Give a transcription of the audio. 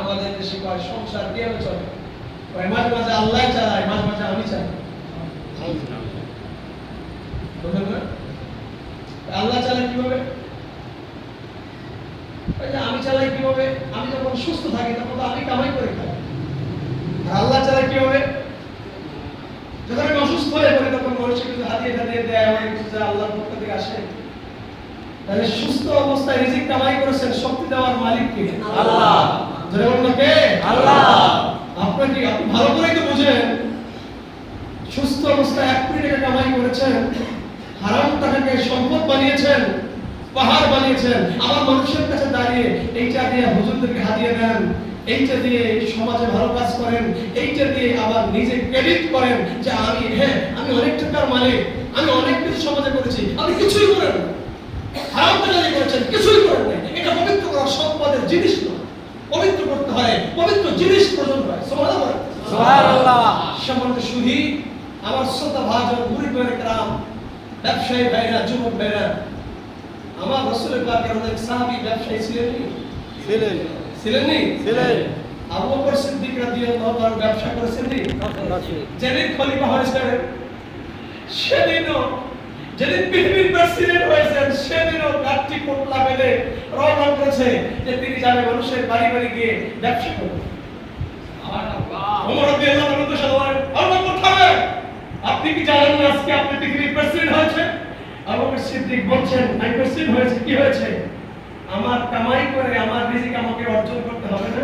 আমাদের দেশে কয়, সংসার কীভাবে চলে? কয়, মাঝে মাঝে আল্লাহ চালায়, মাঝে মাঝে আমি না? আল্লাহ চালায় কীভাবে? আমি চালাই কীভাবে? আমি যখন সুস্থ থাকি, তখন তো আমি কামাই করে খাই। আল্লাহ চালায় কীভাবে? যখন আমি অসুস্থ হয়ে পড়ি, তখন মানুষের কিছু হাতিয়ে হাতিয়ে দেয় কিছু আল্লাহর পক্ষ থেকে আসে। তাহলে সুস্থ অবস্থায় রিজিক কামাই করেছেন, শক্তি দেওয়ার মালিক কে? আল্লাহ। জোরে বলুন কে আল্লাহ। আপনার কি আপনি ভালো করেই তো বুঝেন। সুস্থ অবস্থায় এক কোটি টাকা কামাই করেছেন। হারাম টাকাকে সম্পদ বানিয়েছেন, পাহাড় বানিয়েছেন। আবার মানুষের কাছে দাঁড়িয়ে এইটা দিয়ে হুজুরদেরকে হাতিয়ে দেন এইটা দিয়ে সমাজে ভালো কাজ করেন। এইটা দিয়ে আবার নিজে ক্রেডিট করেন যে আমি হ্যাঁ আমি অনেক টাকার মালিক, আমি অনেক কিছু সমাজে করেছি আপনি কিছুই করেন না হারাম টাকা দিয়ে করেছেন কিছুই করেন নাই এটা পবিত্র করা সম্পদের জিনিস নয় পবিত্র দেয় পবিত্র জিনিস প্রয়োজন হয়। সমাধান আমার শ্রোতা ভাজন গরিব ভাইয়ের গ্রাম ব্যবসায়ী ভাইরা যুবক ভাইরা আমার রসুলের পাকের অনেক সাহাবি ব্যবসায়ী ছিলেন ছিলেন। ছিলেন ছিলেন। আবু বকর সিদ্দিক রাদিয়াল্লাহু তাআলা ব্যবসা করেছিলেন যেদিন খলিফা হয়েছিলেন সেদিনও পৃথিবীর প্রেসিডেন্ট হয়েছেন, সেদিনও রওনা করেছে যে তিনি যাবে মানুষের বাড়ি বাড়ি গিয়ে ব্যবসা কোথায়? আপনি কি জানেন আপনি বলছেন কি হয়েছে? আমার কামাই করে আমার রিজিক আমাকে অর্জন করতে হবে না?